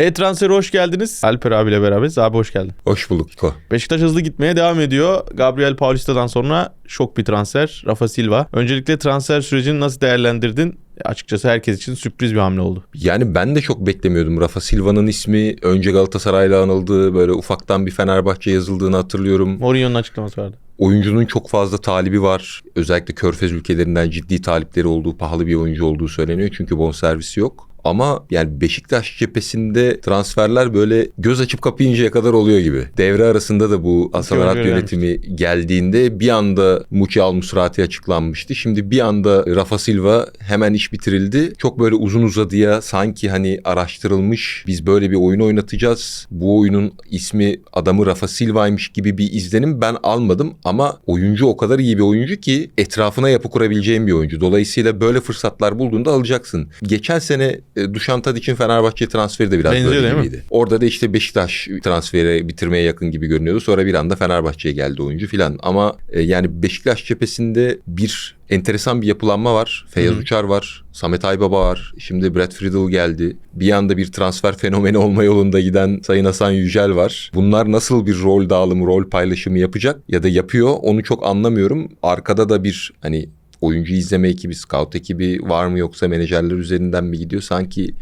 E-Transfer'e hoş geldiniz. Alper abiyle beraberiz. Abi hoş geldin. Hoş bulduk Ko. Beşiktaş hızlı gitmeye devam ediyor. Gabriel Paulista'dan sonra şok bir transfer. Rafa Silva. Öncelikle transfer sürecini nasıl değerlendirdin? Açıkçası herkes için sürpriz bir hamle oldu. Yani ben de çok beklemiyordum. Rafa Silva'nın ismi önce Galatasaray'la anıldı. Böyle ufaktan bir Fenerbahçe yazıldığını hatırlıyorum. Mourinho'nun açıklaması vardı. Oyuncunun çok fazla talibi var. Özellikle Körfez ülkelerinden ciddi talipleri olduğu, pahalı bir oyuncu olduğu söyleniyor. Çünkü bonservisi yok. Ama yani Beşiktaş cephesinde transferler böyle göz açıp kapayıncaya kadar oluyor gibi. Devre arasında da bu Hasan oyuncu Arat yönetimi geldiğinde bir anda Muçi Al Musrati açıklanmıştı. Şimdi bir anda Rafa Silva hemen iş bitirildi. Çok böyle uzun uzadıya sanki hani araştırılmış biz böyle bir oyun oynatacağız. Bu oyunun ismi adamı Rafa Silva'ymış gibi bir izlenim ben almadım ama oyuncu o kadar iyi bir oyuncu ki etrafına yapı kurabileceğin bir oyuncu. Dolayısıyla böyle fırsatlar bulduğunda alacaksın. Geçen sene e, Tadić'in Fenerbahçe transferi de biraz Benziyor böyle değil mi? gibiydi. Orada da işte Beşiktaş transferi bitirmeye yakın gibi görünüyordu. Sonra bir anda Fenerbahçe'ye geldi oyuncu filan. Ama e, yani Beşiktaş cephesinde bir enteresan bir yapılanma var. Feyyaz Hı hı. Uçar var. Samet Aybaba var. Şimdi Brad Friedel geldi. Bir anda bir transfer fenomeni olma yolunda giden Sayın Hasan Yücel var. Bunlar nasıl bir rol dağılımı, rol paylaşımı yapacak ya da yapıyor onu çok anlamıyorum. Arkada da bir hani oyuncu izleme ekibi, scout ekibi var mı yoksa menajerler üzerinden mi gidiyor? Sanki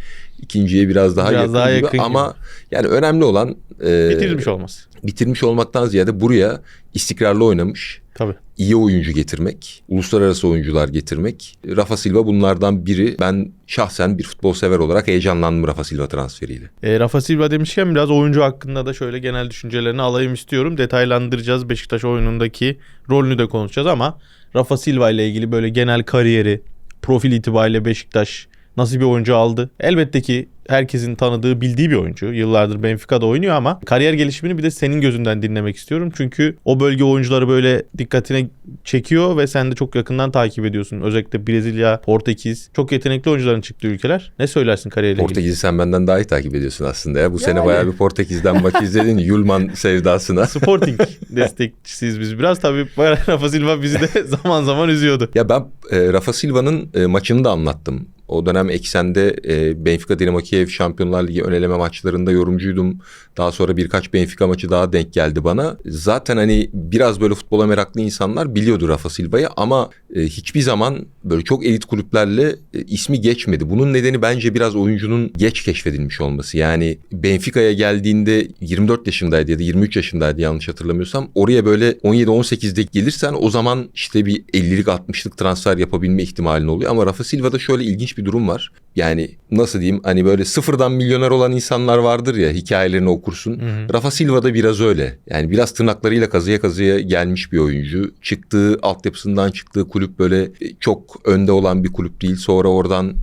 ikinciye biraz daha Biraz yakın daha gibi yakın ama yani önemli olan e, Bitirilmiş olması. bitirmiş olmaktan ziyade buraya istikrarlı oynamış, Tabii. iyi oyuncu getirmek, uluslararası oyuncular getirmek. Rafa Silva bunlardan biri. Ben şahsen bir futbol sever olarak heyecanlandım Rafa Silva transferiyle. E, Rafa Silva demişken biraz oyuncu hakkında da şöyle genel düşüncelerini alayım istiyorum. Detaylandıracağız Beşiktaş oyunundaki rolünü de konuşacağız ama Rafa Silva ile ilgili böyle genel kariyeri, profil itibariyle Beşiktaş nasıl bir oyuncu aldı? Elbette ki herkesin tanıdığı, bildiği bir oyuncu. Yıllardır Benfica'da oynuyor ama kariyer gelişimini bir de senin gözünden dinlemek istiyorum. Çünkü o bölge oyuncuları böyle dikkatine çekiyor ve sen de çok yakından takip ediyorsun. Özellikle Brezilya, Portekiz. Çok yetenekli oyuncuların çıktığı ülkeler. Ne söylersin kariyerle ilgili? Portekiz'i sen benden daha iyi takip ediyorsun aslında ya. Bu sene Yani. bayağı bir Portekiz'den bak izledin Yulman sevdasına. Sporting destekçisiyiz biz biraz. Tabii Rafa Silva bizi de zaman zaman üzüyordu. Ya ben e, Rafa Silva'nın e, maçını da anlattım. O dönem Eksen'de e, Benfica Dinamo Kiev Şampiyonlar Ligi ön eleme maçlarında yorumcuydum. Daha sonra birkaç Benfica maçı daha denk geldi bana. Zaten hani biraz böyle futbola meraklı insanlar biliyordu Rafa Silva'yı ama e, hiçbir zaman böyle çok elit kulüplerle e, ismi geçmedi. Bunun nedeni bence biraz oyuncunun geç keşfedilmiş olması. Yani Benfica'ya geldiğinde 24 yaşındaydı ya da 23 yaşındaydı yanlış hatırlamıyorsam. Oraya böyle 17-18'de gelirsen o zaman işte bir 50'lik 60'lık transfer yapabilme ihtimalin oluyor. Ama Rafa Silva'da şöyle ilginç bir durum var. Yani nasıl diyeyim hani böyle sıfırdan milyoner olan insanlar vardır ya hikayelerini okursun. hı. Rafa Silva da biraz öyle. Yani biraz tırnaklarıyla kazıya kazıya gelmiş bir oyuncu. Çıktığı altyapısından çıktığı kulüp böyle e, çok önde olan bir kulüp değil. Sonra oradan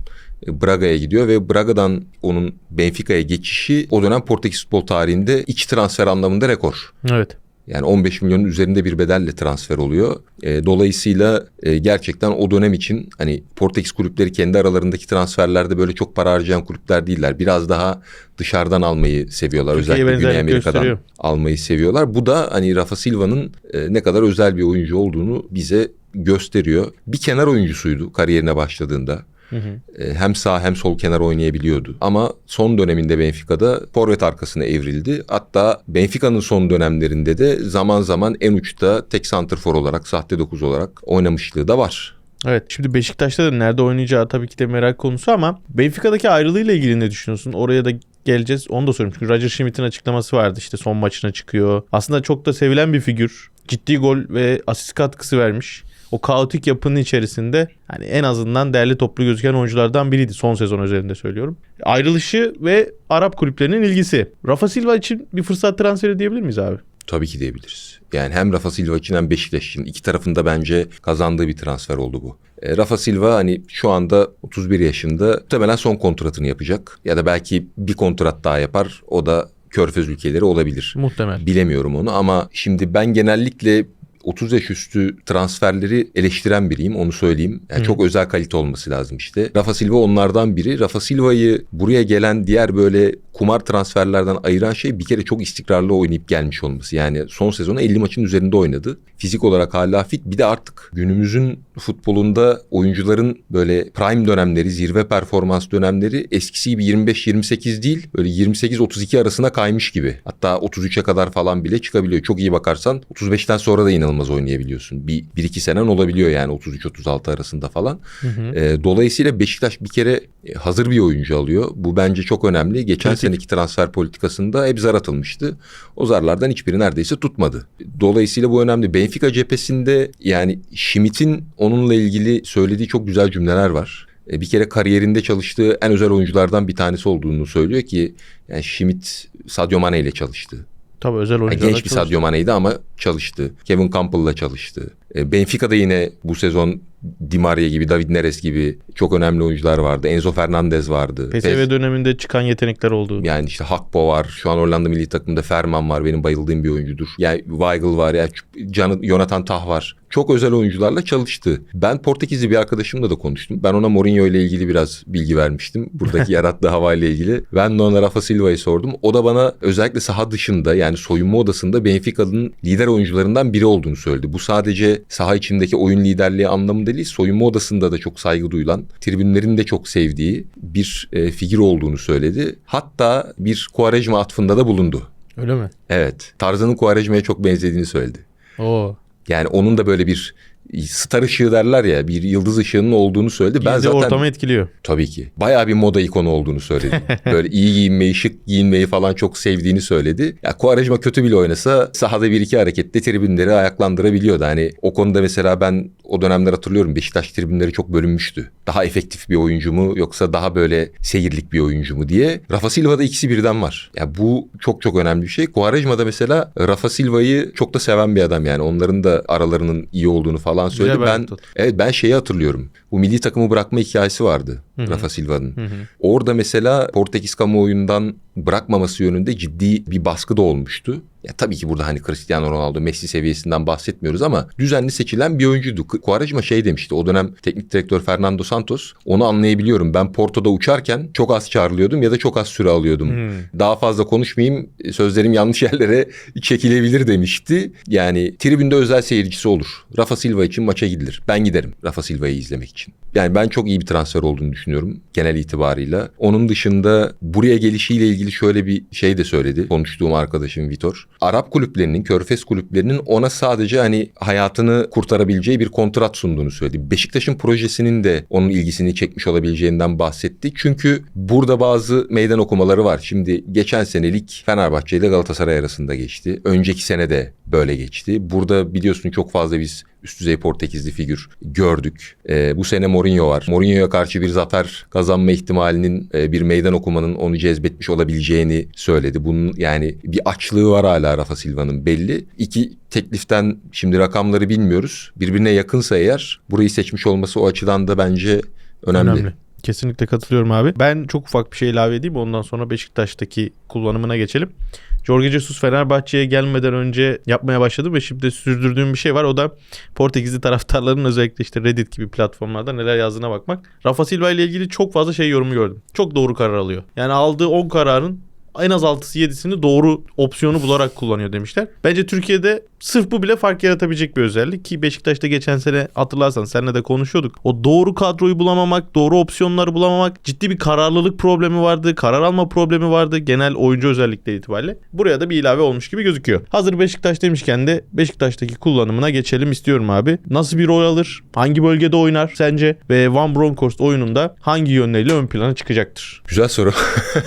e, Braga'ya gidiyor ve Braga'dan onun Benfica'ya geçişi o dönem Portekiz futbol tarihinde iç transfer anlamında rekor. Evet. Yani 15 milyonun üzerinde bir bedelle transfer oluyor. E, dolayısıyla e, gerçekten o dönem için hani Portekiz kulüpleri kendi aralarındaki transferlerde böyle çok para harcayan kulüpler değiller. Biraz daha dışarıdan almayı seviyorlar. Türkiye'ye Özellikle Güney Amerika'dan gösteriyor. almayı seviyorlar. Bu da hani Rafa Silva'nın e, ne kadar özel bir oyuncu olduğunu bize gösteriyor. Bir kenar oyuncusuydu kariyerine başladığında. Hı hı. E, hem sağ hem sol kenar oynayabiliyordu. Ama son döneminde Benfica'da forvet arkasına evrildi. Hatta Benfica'nın son dönemlerinde de zaman zaman en uçta tek santrfor olarak, sahte dokuz olarak oynamışlığı da var. Evet. Şimdi Beşiktaş'ta da nerede oynayacağı tabii ki de merak konusu ama Benfica'daki ayrılığıyla ilgili ne düşünüyorsun? Oraya da geleceğiz. Onu da sorayım. Çünkü Roger Schmidt'in açıklaması vardı. İşte son maçına çıkıyor. Aslında çok da sevilen bir figür. Ciddi gol ve asist katkısı vermiş. O kaotik yapının içerisinde hani en azından değerli toplu gözüken oyunculardan biriydi. Son sezon özelinde söylüyorum. Ayrılışı ve Arap kulüplerinin ilgisi. Rafa Silva için bir fırsat transferi diyebilir miyiz abi? Tabii ki diyebiliriz. Yani hem Rafa Silva için hem Beşiktaş için iki tarafında bence kazandığı bir transfer oldu bu. E, Rafa Silva hani şu anda 31 yaşında muhtemelen son kontratını yapacak. Ya da belki bir kontrat daha yapar. O da Körfez ülkeleri olabilir. Muhtemel. Bilemiyorum onu ama şimdi ben genellikle 30 yaş üstü transferleri eleştiren biriyim onu söyleyeyim. Yani Hı. çok özel kalite olması lazım işte. Rafa Silva onlardan biri. Rafa Silva'yı buraya gelen diğer böyle kumar transferlerden ayıran şey bir kere çok istikrarlı oynayıp gelmiş olması. Yani son sezonu 50 maçın üzerinde oynadı. Fizik olarak hala fit. Bir de artık günümüzün futbolunda oyuncuların böyle prime dönemleri, zirve performans dönemleri eskisi gibi 25-28 değil böyle 28-32 arasına kaymış gibi. Hatta 33'e kadar falan bile çıkabiliyor. Çok iyi bakarsan 35'ten sonra da inanılmaz oynayabiliyorsun. Bir, bir iki senen olabiliyor yani 33-36 arasında falan. E, dolayısıyla Beşiktaş bir kere e, hazır bir oyuncu alıyor. Bu bence çok önemli. Geçen Kritik. Seneki transfer politikasında hep zar atılmıştı. O zarlardan hiçbiri neredeyse tutmadı. Dolayısıyla bu önemli. Benfica cephesinde yani Schmidt'in onunla ilgili söylediği çok güzel cümleler var. E, Bir kere kariyerinde çalıştığı en özel oyunculardan bir tanesi olduğunu söylüyor ki yani Schmidt Sadio Mane ile çalıştı. Tabii özel Yani oyuncular. genç bir Sadio Mane'ydi ama çalıştı. Kevin Campbell'la çalıştı. E, Benfica'da yine bu sezon Di Maria gibi, David Neres gibi çok önemli oyuncular vardı. Enzo Fernandez vardı. PSV Pes- döneminde çıkan yetenekler oldu. yani işte Hakpo var. Şu an Hollanda milli takımında Ferman var. Benim bayıldığım bir oyuncudur. Yani Weigl var. Yani Can Jonathan Tah var. Çok özel oyuncularla çalıştı. Ben Portekizli bir arkadaşımla da konuştum. Ben ona Mourinho ile ilgili biraz bilgi vermiştim. Buradaki yarattığı havayla ilgili. Ben de ona Rafa Silva'yı sordum. O da bana özellikle saha dışında yani soyunma odasında Benfica'nın lider oyuncularından biri olduğunu söyledi. Bu sadece saha içindeki oyun liderliği anlamında değil, soyunma odasında da çok saygı duyulan, tribünlerin de çok sevdiği bir e, figür olduğunu söyledi. Hatta bir Quaresma atfında da bulundu. Öyle mi? Evet. Tarzan'ın Quaresma'ya çok benzediğini söyledi. Oo. Yani onun da böyle bir star ışığı derler ya bir yıldız ışığının olduğunu söyledi. Ben Ben zaten ortamı etkiliyor. tabii ki bayağı bir moda ikonu olduğunu söyledi. böyle iyi giyinmeyi, şık giyinmeyi falan çok sevdiğini söyledi. Ya Quaresma kötü bile oynasa sahada bir iki harekette tribünleri ayaklandırabiliyordu. Hani o konuda mesela ben o dönemler hatırlıyorum Beşiktaş tribünleri çok bölünmüştü. Daha efektif bir oyuncu mu yoksa daha böyle seyirlik bir oyuncu mu diye. Rafa Silva'da ikisi birden var. Ya bu çok çok önemli bir şey. Quaresma'da mesela Rafa Silva'yı çok da seven bir adam yani. Onların da aralarının iyi olduğunu falan Güzel söyledi. bir Ben evet ben şeyi hatırlıyorum. Bu milli takımı bırakma hikayesi vardı Rafa Silva'nın. Orada mesela Portekiz kamuoyundan bırakmaması yönünde ciddi bir baskı da olmuştu. Ya tabii ki burada hani Cristiano Ronaldo, Messi seviyesinden bahsetmiyoruz ama düzenli seçilen bir oyuncuydu. Quaresma şey demişti. O dönem teknik direktör Fernando Santos. Onu anlayabiliyorum. Ben Porto'da uçarken çok az çağrılıyordum ya da çok az süre alıyordum. Daha fazla konuşmayayım. Sözlerim yanlış yerlere çekilebilir demişti. Yani tribünde özel seyircisi olur. Rafa Silva için maça gidilir. Ben giderim Rafa Silva'yı izlemek için. Yani ben çok iyi bir transfer olduğunu düşünüyorum genel itibarıyla. Onun dışında buraya gelişiyle ilgili şöyle bir şey de söyledi. Konuştuğum arkadaşım Vitor. Arap kulüplerinin, Körfez kulüplerinin ona sadece hani hayatını kurtarabileceği bir kontrat sunduğunu söyledi. Beşiktaş'ın projesinin de onun ilgisini çekmiş olabileceğinden bahsetti. Çünkü burada bazı meydan okumaları var. Şimdi geçen senelik Fenerbahçe ile Galatasaray arasında geçti. Önceki sene de böyle geçti. Burada biliyorsun çok fazla biz üst düzey Portekizli figür gördük. Ee, bu sene Mourinho var. Mourinho'ya karşı bir zafer kazanma ihtimalinin e, bir meydan okumanın onu cezbetmiş olabileceğini söyledi. Bunun yani bir açlığı var hala Rafa Silva'nın belli. İki tekliften şimdi rakamları bilmiyoruz. Birbirine yakınsa eğer burayı seçmiş olması o açıdan da bence önemli. Önemli. Kesinlikle katılıyorum abi. Ben çok ufak bir şey ilave edeyim. Ondan sonra Beşiktaş'taki kullanımına geçelim. Jorge Jesus Fenerbahçe'ye gelmeden önce yapmaya başladı ve şimdi sürdürdüğüm bir şey var. O da Portekizli taraftarların özellikle işte Reddit gibi platformlarda neler yazdığına bakmak. Rafa Silva ile ilgili çok fazla şey yorumu gördüm. Çok doğru karar alıyor. Yani aldığı 10 kararın en az 6'sı 7'sini doğru opsiyonu bularak kullanıyor demişler. Bence Türkiye'de sırf bu bile fark yaratabilecek bir özellik ki Beşiktaş'ta geçen sene hatırlarsan seninle de konuşuyorduk. O doğru kadroyu bulamamak, doğru opsiyonları bulamamak ciddi bir kararlılık problemi vardı, karar alma problemi vardı genel oyuncu özellikleri itibariyle. Buraya da bir ilave olmuş gibi gözüküyor. Hazır Beşiktaş demişken de Beşiktaş'taki kullanımına geçelim istiyorum abi. Nasıl bir rol alır? Hangi bölgede oynar sence? Ve Van Bronckhorst oyununda hangi yönleriyle ön plana çıkacaktır? Güzel soru.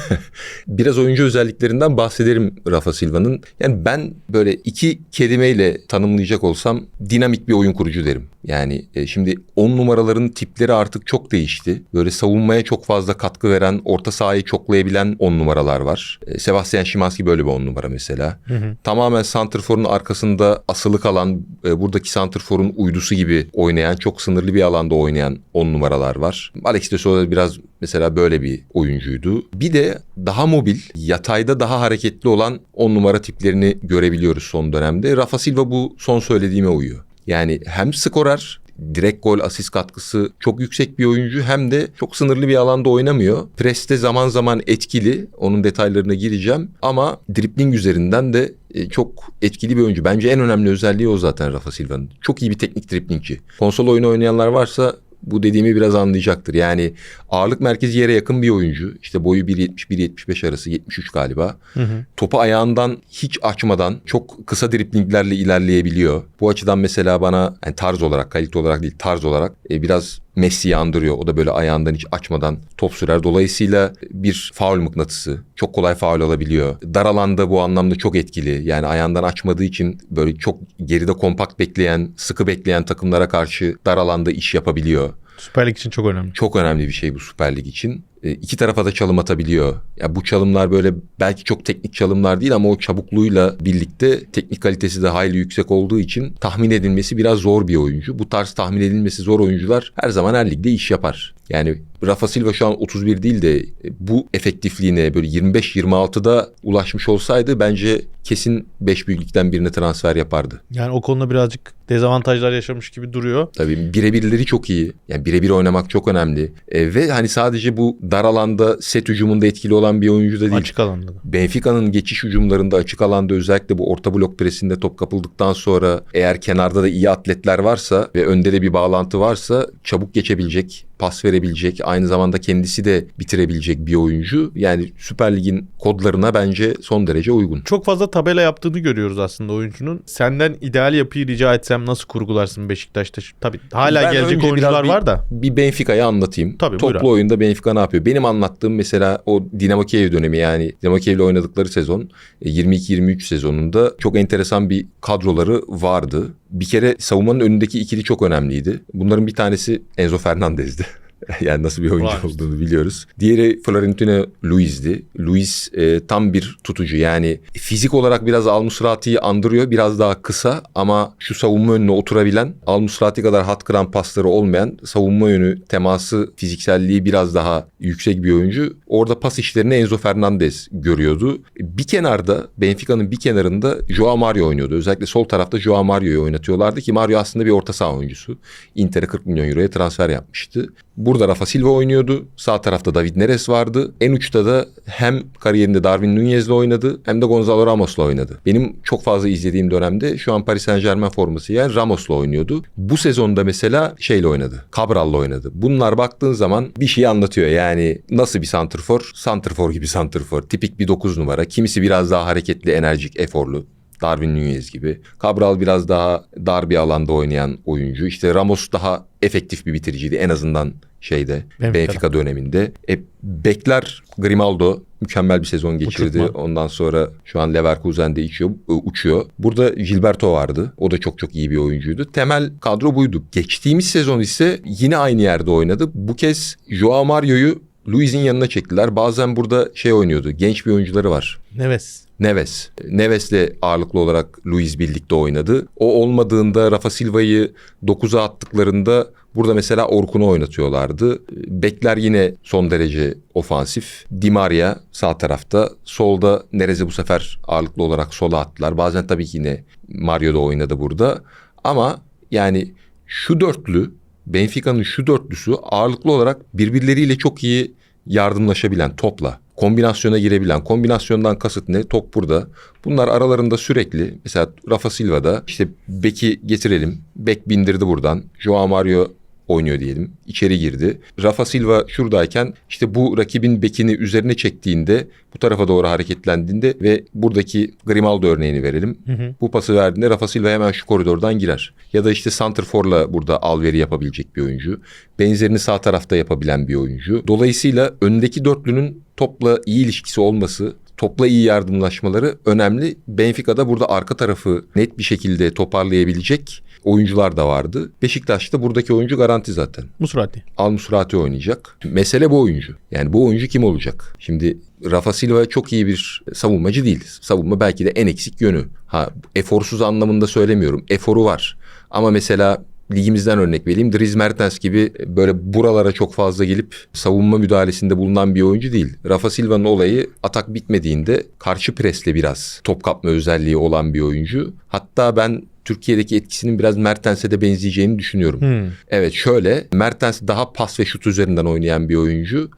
Biraz oyuncu özelliklerinden bahsederim Rafa Silva'nın. Yani ben böyle iki kelimeyle tanımlayacak olsam dinamik bir oyun kurucu derim. Yani e, şimdi 10 numaraların tipleri artık çok değişti. Böyle savunmaya çok fazla katkı veren, orta sahayı çoklayabilen 10 numaralar var. E, Sebastian Szymanski böyle bir 10 numara mesela. Tamamen santrforun arkasında asılı kalan, e, buradaki santrforun uydusu gibi oynayan, çok sınırlı bir alanda oynayan 10 numaralar var. Alex de Souza biraz mesela böyle bir oyuncuydu. Bir de daha mobil, yatayda daha hareketli olan 10 numara tiplerini görebiliyoruz son dönemde. Rafa Silva bu son söylediğime uyuyor. Yani hem skorer direkt gol asist katkısı çok yüksek bir oyuncu hem de çok sınırlı bir alanda oynamıyor. Preste zaman zaman etkili. Onun detaylarına gireceğim ama dribling üzerinden de e, çok etkili bir oyuncu. Bence en önemli özelliği o zaten Rafa Silva'nın. Çok iyi bir teknik driblingçi. Konsol oyunu oynayanlar varsa bu dediğimi biraz anlayacaktır. Yani ağırlık merkezi yere yakın bir oyuncu. İşte boyu 1.70-1.75 arası 73 galiba. Hı hı. Topu ayağından hiç açmadan çok kısa driplinglerle ilerleyebiliyor. Bu açıdan mesela bana yani tarz olarak, kalite olarak değil tarz olarak e, biraz Messi'yi andırıyor. O da böyle ayağından hiç açmadan top sürer. Dolayısıyla bir faul mıknatısı. Çok kolay faul alabiliyor. Dar alanda bu anlamda çok etkili. Yani ayağından açmadığı için böyle çok geride kompakt bekleyen, sıkı bekleyen takımlara karşı dar alanda iş yapabiliyor. Süper Lig için çok önemli. Çok önemli bir şey bu Süper Lig için. E, iki tarafa da çalım atabiliyor. Ya bu çalımlar böyle belki çok teknik çalımlar değil ama o çabukluğuyla birlikte teknik kalitesi de hayli yüksek olduğu için tahmin edilmesi biraz zor bir oyuncu. Bu tarz tahmin edilmesi zor oyuncular her zaman her ligde iş yapar. Yani Rafa Silva şu an 31 değil de e, bu efektifliğine böyle 25-26'da ulaşmış olsaydı bence kesin 5 büyüklükten birine transfer yapardı. Yani o konuda birazcık dezavantajlar yaşamış gibi duruyor. Tabii birebirleri çok iyi. Yani birebir oynamak çok önemli. E, ve hani sadece bu dar alanda set hücumunda etkili olan bir oyuncu da değil. Açık alanda da. Benfica'nın geçiş hücumlarında açık alanda özellikle bu orta blok presinde top kapıldıktan sonra eğer kenarda da iyi atletler varsa ve önde de bir bağlantı varsa çabuk geçebilecek, pas verebilecek, aynı zamanda kendisi de bitirebilecek bir oyuncu. Yani Süper Lig'in kodlarına bence son derece uygun. Çok fazla tabela yaptığını görüyoruz aslında oyuncunun. Senden ideal yapıyı rica etsem nasıl kurgularsın Beşiktaş'ta? Tabii hala Ben gelecek oyuncular bir- var da. Bir Benfica'yı anlatayım. Tabii, Toplu buyur abi. oyunda Benfica ne yapıyor? Benim anlattığım mesela o Dinamo Kiev dönemi yani Dinamo Kiev'le oynadıkları sezon e, 22-23 sezonunda çok enteresan bir kadroları vardı. Bir kere savunmanın önündeki ikili çok önemliydi. Bunların bir tanesi Enzo Fernandez'di. yani nasıl bir oyuncu Var. olduğunu biliyoruz. Diğeri Florentino Luiz'di. Luiz e, tam bir tutucu yani fizik olarak biraz Al Musrati'yi andırıyor. Biraz daha kısa ama şu savunma önüne oturabilen Al Musrati kadar hat kıran pasları olmayan savunma yönü teması fizikselliği biraz daha yüksek bir oyuncu. Orada pas işlerini Enzo Fernandez görüyordu. Bir kenarda Benfica'nın bir kenarında Joao Mario oynuyordu. Özellikle sol tarafta Joao Mario'yu oynatıyorlardı ki Mario aslında bir orta saha oyuncusu. Inter'e 40 milyon euroya transfer yapmıştı. Burada Rafa Silva oynuyordu. Sağ tarafta David Neres vardı. En uçta da hem kariyerinde Darwin Nunez'le oynadı hem de Gonzalo Ramos'la oynadı. Benim çok fazla izlediğim dönemde şu an Paris Saint Germain forması yani Ramos'la oynuyordu. Bu sezonda mesela şeyle oynadı. Cabral'la oynadı. Bunlar baktığın zaman bir şey anlatıyor. Yani nasıl bir santrfor? Santrfor gibi santrfor. Tipik bir 9 numara. Kimisi biraz daha hareketli, enerjik, eforlu. Darwin Nunez gibi. Cabral biraz daha dar bir alanda oynayan oyuncu. İşte Ramos daha efektif bir bitiriciydi en azından şeyde Benfica'da. Benfica döneminde. E, bekler Grimaldo mükemmel bir sezon geçirdi. Uçurtma. Ondan sonra şu an Leverkusen'de içiyor, e, uçuyor. Burada Gilberto vardı. O da çok çok iyi bir oyuncuydu. Temel kadro buydu. Geçtiğimiz sezon ise yine aynı yerde oynadı. Bu kez Joao Mario'yu Luiz'in yanına çektiler. Bazen burada şey oynuyordu. Genç bir oyuncuları var. Neves. Neves. Neves'le ağırlıklı olarak Luis birlikte oynadı. O olmadığında Rafa Silva'yı 9'a attıklarında burada mesela Orkun'u oynatıyorlardı. Bekler yine son derece ofansif. Di Maria sağ tarafta. Solda Nerez'i bu sefer ağırlıklı olarak sola attılar. Bazen tabii ki yine Mario da oynadı burada. Ama yani şu dörtlü Benfica'nın şu dörtlüsü ağırlıklı olarak birbirleriyle çok iyi yardımlaşabilen topla kombinasyona girebilen kombinasyondan kasıt ne? Top burada. Bunlar aralarında sürekli mesela Rafa Silva'da işte beki getirelim. Bek bindirdi buradan. Joao Mario oynuyor diyelim. İçeri girdi. Rafa Silva şuradayken işte bu rakibin bekini üzerine çektiğinde bu tarafa doğru hareketlendiğinde ve buradaki Grimaldo örneğini verelim. Bu pası verdiğinde Rafa Silva hemen şu koridordan girer. Ya da işte Santrfor'la burada alveri yapabilecek bir oyuncu. Benzerini sağ tarafta yapabilen bir oyuncu. Dolayısıyla öndeki dörtlünün topla iyi ilişkisi olması, topla iyi yardımlaşmaları önemli. Benfica'da burada arka tarafı net bir şekilde toparlayabilecek oyuncular da vardı. Beşiktaş'ta buradaki oyuncu garanti zaten. Musrati. Al Musrati oynayacak. Mesele bu oyuncu. Yani bu oyuncu kim olacak? Şimdi Rafa Silva çok iyi bir savunmacı değil. Savunma belki de en eksik yönü. Ha eforsuz anlamında söylemiyorum. Eforu var. Ama mesela ligimizden örnek vereyim. Dries Mertens gibi böyle buralara çok fazla gelip savunma müdahalesinde bulunan bir oyuncu değil. Rafa Silva'nın olayı atak bitmediğinde karşı presle biraz top kapma özelliği olan bir oyuncu. Hatta ben Türkiye'deki etkisinin biraz Mertens'e de benzeyeceğini düşünüyorum. Hmm. Evet şöyle Mertens daha pas ve şut üzerinden oynayan bir oyuncu.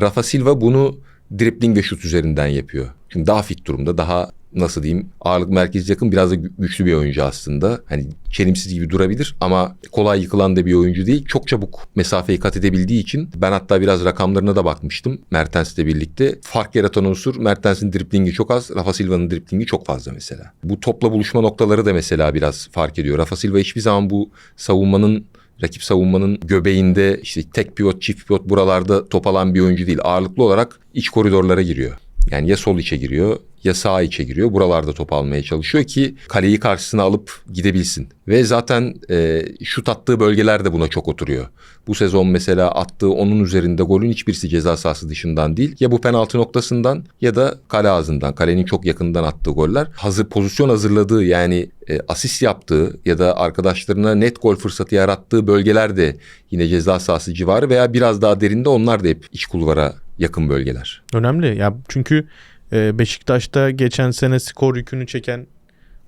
Rafa Silva bunu dribling ve şut üzerinden yapıyor. Çünkü daha fit durumda daha nasıl diyeyim ağırlık merkezi yakın biraz da gü- güçlü bir oyuncu aslında. Hani çelimsiz gibi durabilir ama kolay yıkılan da bir oyuncu değil. Çok çabuk mesafeyi kat edebildiği için ben hatta biraz rakamlarına da bakmıştım Mertens'le birlikte. Fark yaratan unsur Mertens'in driblingi çok az, Rafa Silva'nın driblingi çok fazla mesela. Bu topla buluşma noktaları da mesela biraz fark ediyor. Rafa Silva hiçbir zaman bu savunmanın rakip savunmanın göbeğinde işte tek pivot, çift pivot buralarda top alan bir oyuncu değil. Ağırlıklı olarak iç koridorlara giriyor. Yani ya sol içe giriyor ya sağ içe giriyor. Buralarda top almaya çalışıyor ki kaleyi karşısına alıp gidebilsin. Ve zaten e, şut attığı bölgeler de buna çok oturuyor. Bu sezon mesela attığı onun üzerinde golün hiçbirisi ceza sahası dışından değil. Ya bu penaltı noktasından ya da kale ağzından, kalenin çok yakından attığı goller. Hazır pozisyon hazırladığı yani e, asist yaptığı ya da arkadaşlarına net gol fırsatı yarattığı bölgeler de yine ceza sahası civarı veya biraz daha derinde onlar da hep iç kulvara yakın bölgeler. Önemli. Ya çünkü Beşiktaş'ta geçen sene skor yükünü çeken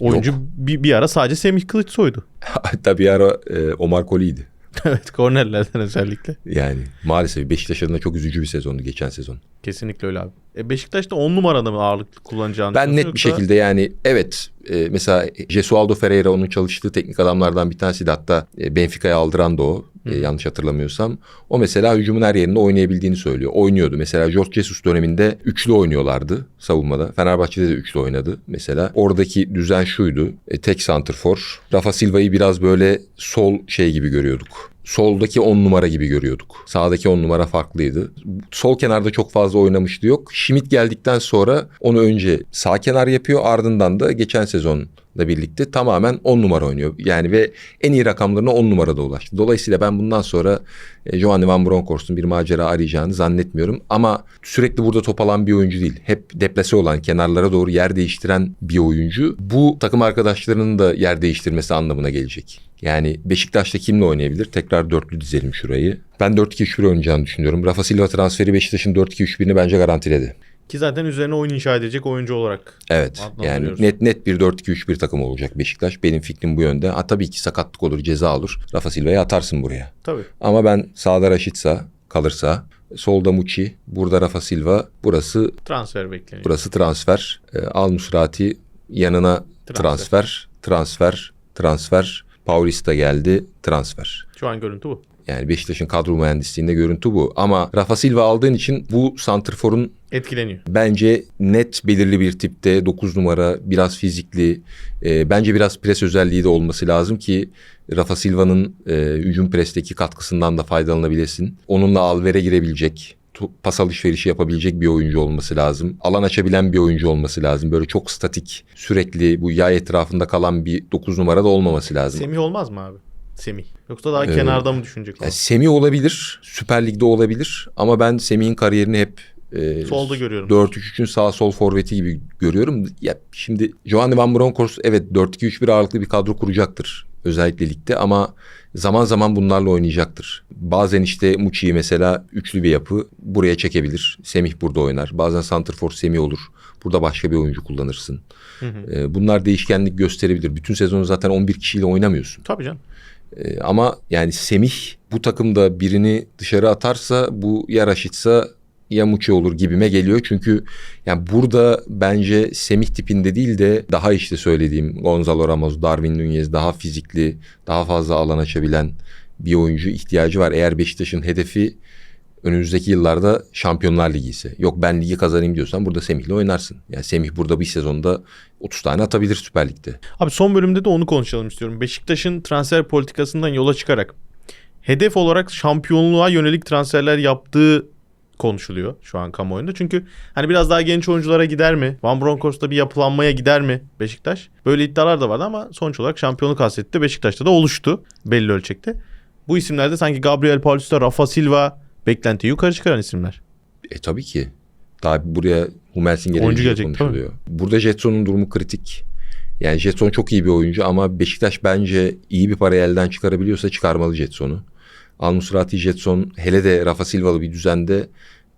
oyuncu Yok. bir, bir ara sadece Semih Kılıçsoy'du. Hatta bir ara e, Omar Koli'ydi. evet kornerlerden özellikle. Yani maalesef Beşiktaş adına çok üzücü bir sezondu geçen sezon. Kesinlikle öyle abi. E, Beşiktaş'ta 10 numarada mı ağırlıklı kullanacağını Ben net düşünüyorsun bir yoksa- şekilde yani evet e, mesela Jesualdo Ferreira onun çalıştığı teknik adamlardan bir tanesiydi. Hatta e, Benfica'ya aldıran da o e, yanlış hatırlamıyorsam. O mesela hücumun her yerinde oynayabildiğini söylüyor. Oynuyordu. Mesela George Jesus döneminde üçlü oynuyorlardı savunmada. Fenerbahçe'de de üçlü oynadı mesela. Oradaki düzen şuydu. E, tek santrfor. Rafa Silva'yı biraz böyle sol şey gibi görüyorduk. Soldaki 10 numara gibi görüyorduk. Sağdaki 10 numara farklıydı. Sol kenarda çok fazla oynamıştı yok. Schmidt geldikten sonra onu önce sağ kenar yapıyor ardından da geçen sezonla birlikte tamamen 10 numara oynuyor. Yani ve en iyi rakamlarına 10 numarada ulaştı. Dolayısıyla ben bundan sonra e, Giovanni Van Bronckhorst'un bir macera arayacağını zannetmiyorum. Ama sürekli burada top alan bir oyuncu değil. Hep deplase olan, kenarlara doğru yer değiştiren bir oyuncu. Bu takım arkadaşlarının da yer değiştirmesi anlamına gelecek. Yani Beşiktaş'ta kimle oynayabilir? Tekrar dörtlü dizelim şurayı. Ben 4-2-3-1 oynayacağını düşünüyorum. Rafa Silva transferi Beşiktaş'ın 4-2-3-1'ini bence garantiledi. Ki zaten üzerine oyun inşa edecek oyuncu olarak. Evet. Yani net net bir 4-2-3-1 takım olacak Beşiktaş. Benim fikrim bu yönde. Ha tabii ki sakatlık olur, ceza olur. Rafa Silva'yı atarsın buraya. Tabii. Ama ben sağda Raşitsa kalırsa, solda Muçi, burada Rafa Silva, burası Transfer bekleniyor. burası transfer. E, Al Musrati yanına Transfer. transfer, transfer, transfer. Paulista geldi, transfer. Şu an görüntü bu. Yani Beşiktaş'ın kadro mühendisliğinde görüntü bu. Ama Rafa Silva aldığın için bu santrforun Etkileniyor. bence net belirli bir tipte 9 numara biraz fizikli e, bence biraz pres özelliği de olması lazım ki Rafa Silva'nın e, hücum presteki katkısından da faydalanabilesin. Onunla alvere girebilecek pas alışverişi yapabilecek bir oyuncu olması lazım. Alan açabilen bir oyuncu olması lazım. Böyle çok statik, sürekli bu yay etrafında kalan bir 9 numara da olmaması lazım. Semih olmaz mı abi? Semih. Yoksa daha Ee, kenarda mı düşünecek? Yani Semih olabilir, Süper Lig'de olabilir ama ben Semih'in kariyerini hep e, Solda görüyorum. 4-3-3'ün sağ sol forveti gibi görüyorum. Ya şimdi Giovanni Van Bronckhorst evet 4-2-3-1 ağırlıklı bir kadro kuracaktır. Özellikle ligde ama zaman zaman bunlarla oynayacaktır. Bazen işte Muçi'yi mesela üçlü bir yapı buraya çekebilir. Semih burada oynar. Bazen Santrfor Semih olur. Burada başka bir oyuncu kullanırsın. Hı hı. Ee, bunlar değişkenlik gösterebilir. Bütün sezonu zaten 11 kişiyle oynamıyorsun. Tabii canım. Ee, ama yani Semih bu takımda birini dışarı atarsa bu ya Raşitsa ya Muçi olur gibime geliyor. Çünkü yani burada bence Semih tipinde değil de daha işte söylediğim Gonzalo Ramos, Darwin Nunez daha fizikli, daha fazla alan açabilen bir oyuncu ihtiyacı var. Eğer Beşiktaş'ın hedefi önümüzdeki yıllarda Şampiyonlar Ligi ise. Yok ben ligi kazanayım diyorsan burada Semih'le oynarsın. Yani Semih burada bir sezonda 30 tane atabilir Süper Lig'de. Abi son bölümde de onu konuşalım istiyorum. Beşiktaş'ın transfer politikasından yola çıkarak hedef olarak şampiyonluğa yönelik transferler yaptığı konuşuluyor şu an kamuoyunda. Çünkü hani biraz daha genç oyunculara gider mi? Van Bronckhorst'ta bir yapılanmaya gider mi Beşiktaş? Böyle iddialar da vardı ama sonuç olarak şampiyonluk hasreti Beşiktaş'ta da oluştu belli ölçekte. Bu isimlerde sanki Gabriel Paulista, Rafa Silva beklentiyi yukarı çıkaran isimler. E tabii ki. Daha buraya Hummels'in gelecek, konuşuluyor. Burada Jetson'un durumu kritik. Yani Jetson çok iyi bir oyuncu ama Beşiktaş bence iyi bir parayı elden çıkarabiliyorsa çıkarmalı Jetson'u. Al-Musrati Jetson hele de Rafa Silva'lı bir düzende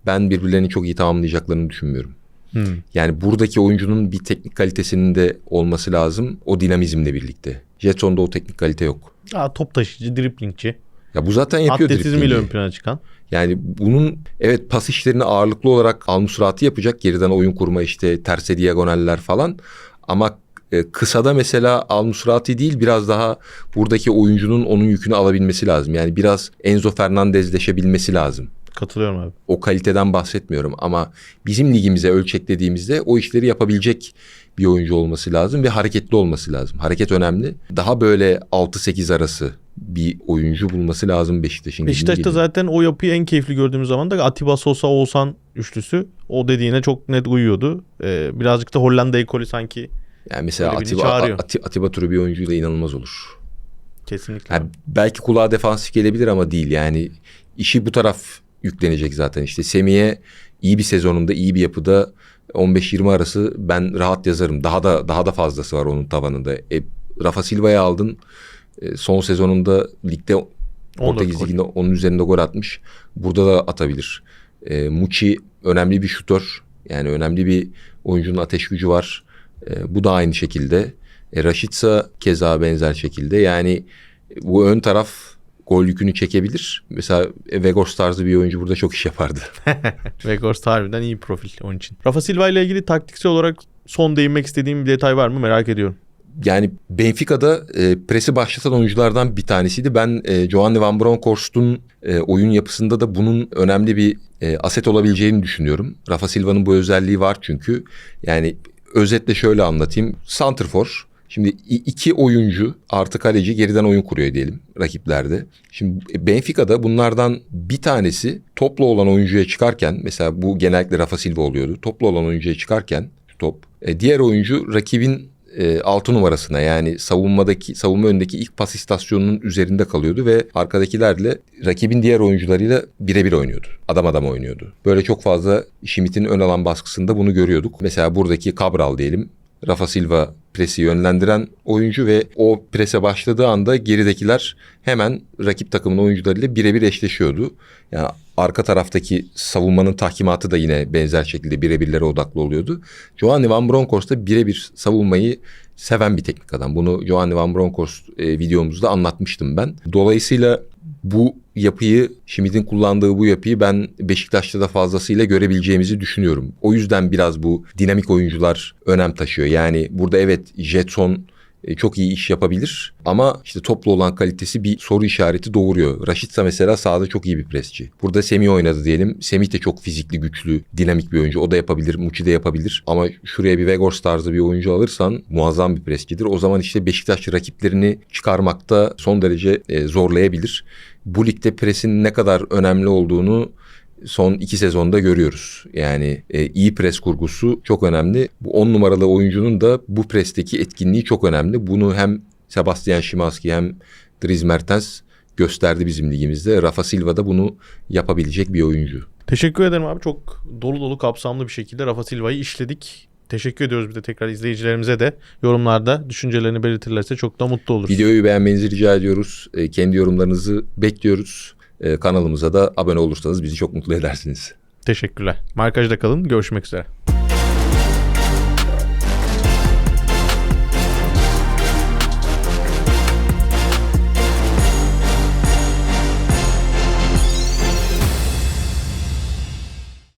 ben birbirlerini çok iyi tamamlayacaklarını düşünmüyorum. Hmm. Yani buradaki oyuncunun bir teknik kalitesinin de olması lazım o dinamizmle birlikte. Jetson'da o teknik kalite yok. Aa, top taşıyıcı, driplingçi, Ya bu zaten yapıyor atletizmiyle driblingi. ön plana çıkan. Yani bunun evet pas işlerini ağırlıklı olarak Almusrati yapacak. Geriden oyun kurma işte terse diagonaller falan. Ama e, kısada mesela Almusrati değil biraz daha buradaki oyuncunun onun yükünü alabilmesi lazım. Yani biraz Enzo Fernandezleşebilmesi lazım. Katılıyorum abi. O kaliteden bahsetmiyorum ama bizim ligimize ölçeklediğimizde o işleri yapabilecek bir oyuncu olması lazım ve hareketli olması lazım. Hareket önemli. Daha böyle 6-8 arası bir oyuncu bulması lazım Beşiktaş'ın. Beşiktaş'ta zaten o yapıyı en keyifli gördüğümüz zaman da Atiba Sosa Oğuzhan üçlüsü. O dediğine çok net uyuyordu. Ee, birazcık da Hollanda ekolü sanki Yani mesela Atiba, çağırıyor. Ati- Atiba türü bir oyuncuyla inanılmaz olur. kesinlikle. Yani belki kulağa defansif gelebilir ama değil. Yani işi bu taraf yüklenecek zaten. İşte Semih'e iyi bir sezonunda, iyi bir yapıda 15-20 arası ben rahat yazarım. Daha da daha da fazlası var onun tavanında. E, Rafa Silva'yı aldın. E, son sezonunda ligde Portekiz. Ligi'nde onun üzerinde gol atmış. Burada da atabilir. E, Muçi önemli bir şutör. Yani önemli bir oyuncunun ateş gücü var. E, bu da aynı şekilde. E, Raşitsa keza benzer şekilde. Yani bu ön taraf gol yükünü çekebilir. Mesela Vegors tarzı bir oyuncu burada çok iş yapardı. Vegors harbiden iyi profil onun için. Rafa Silva ile ilgili taktiksel olarak son değinmek istediğim bir detay var mı merak ediyorum. Yani Benfica'da e, presi başlatan oyunculardan bir tanesiydi. Ben e, Giovanni Van Bronckhorst'un e, oyun yapısında da bunun önemli bir e, aset olabileceğini düşünüyorum. Rafa Silva'nın bu özelliği var çünkü. Yani özetle şöyle anlatayım. Santrfor. Şimdi iki oyuncu artı kaleci geriden oyun kuruyor diyelim rakiplerde. Şimdi Benfica'da bunlardan bir tanesi toplu olan oyuncuya çıkarken mesela bu genellikle Rafa Silva oluyordu. Toplu olan oyuncuya çıkarken top e, diğer oyuncu rakibin e, altı numarasına yani savunmadaki savunma önündeki ilk pas istasyonunun üzerinde kalıyordu ve arkadakilerle rakibin diğer oyuncularıyla birebir oynuyordu. Adam adam oynuyordu. Böyle çok fazla Schmidt'in ön alan baskısında bunu görüyorduk. Mesela buradaki Cabral diyelim. Rafa Silva presi yönlendiren oyuncu ve o prese başladığı anda geridekiler hemen rakip takımın oyuncularıyla birebir eşleşiyordu. Yani arka taraftaki savunmanın tahkimatı da yine benzer şekilde birebirlere odaklı oluyordu. Giovanni Van Bronckhorst da birebir savunmayı seven bir teknik adam. Bunu Giovanni Van Bronckhorst e, videomuzda anlatmıştım ben. Dolayısıyla bu yapıyı, Schmidt'in kullandığı bu yapıyı ben Beşiktaş'ta da fazlasıyla görebileceğimizi düşünüyorum. O yüzden biraz bu dinamik oyuncular önem taşıyor. Yani burada evet Jetson çok iyi iş yapabilir ama işte toplu olan kalitesi bir soru işareti doğuruyor. Raşitsa mesela sahada çok iyi bir presçi. Burada Semih oynadı diyelim. Semih de çok fizikli, güçlü, dinamik bir oyuncu. O da yapabilir, Muçi de yapabilir. Ama şuraya bir Vegors tarzı bir oyuncu alırsan muazzam bir presçidir. O zaman işte Beşiktaş rakiplerini çıkarmakta son derece e, zorlayabilir. Bu ligde presin ne kadar önemli olduğunu son iki sezonda görüyoruz. Yani e, iyi pres kurgusu çok önemli. Bu on numaralı oyuncunun da bu presteki etkinliği çok önemli. Bunu hem Sebastian Szymanski hem Dries Mertens gösterdi bizim ligimizde. Rafa Silva da bunu yapabilecek bir oyuncu. Teşekkür ederim abi. Çok dolu dolu kapsamlı bir şekilde Rafa Silva'yı işledik. Teşekkür ediyoruz bir de tekrar izleyicilerimize de yorumlarda düşüncelerini belirtirlerse çok da mutlu oluruz. Videoyu beğenmenizi rica ediyoruz. E, kendi yorumlarınızı bekliyoruz. E, kanalımıza da abone olursanız bizi çok mutlu edersiniz. Teşekkürler. Markajda kalın. Görüşmek üzere.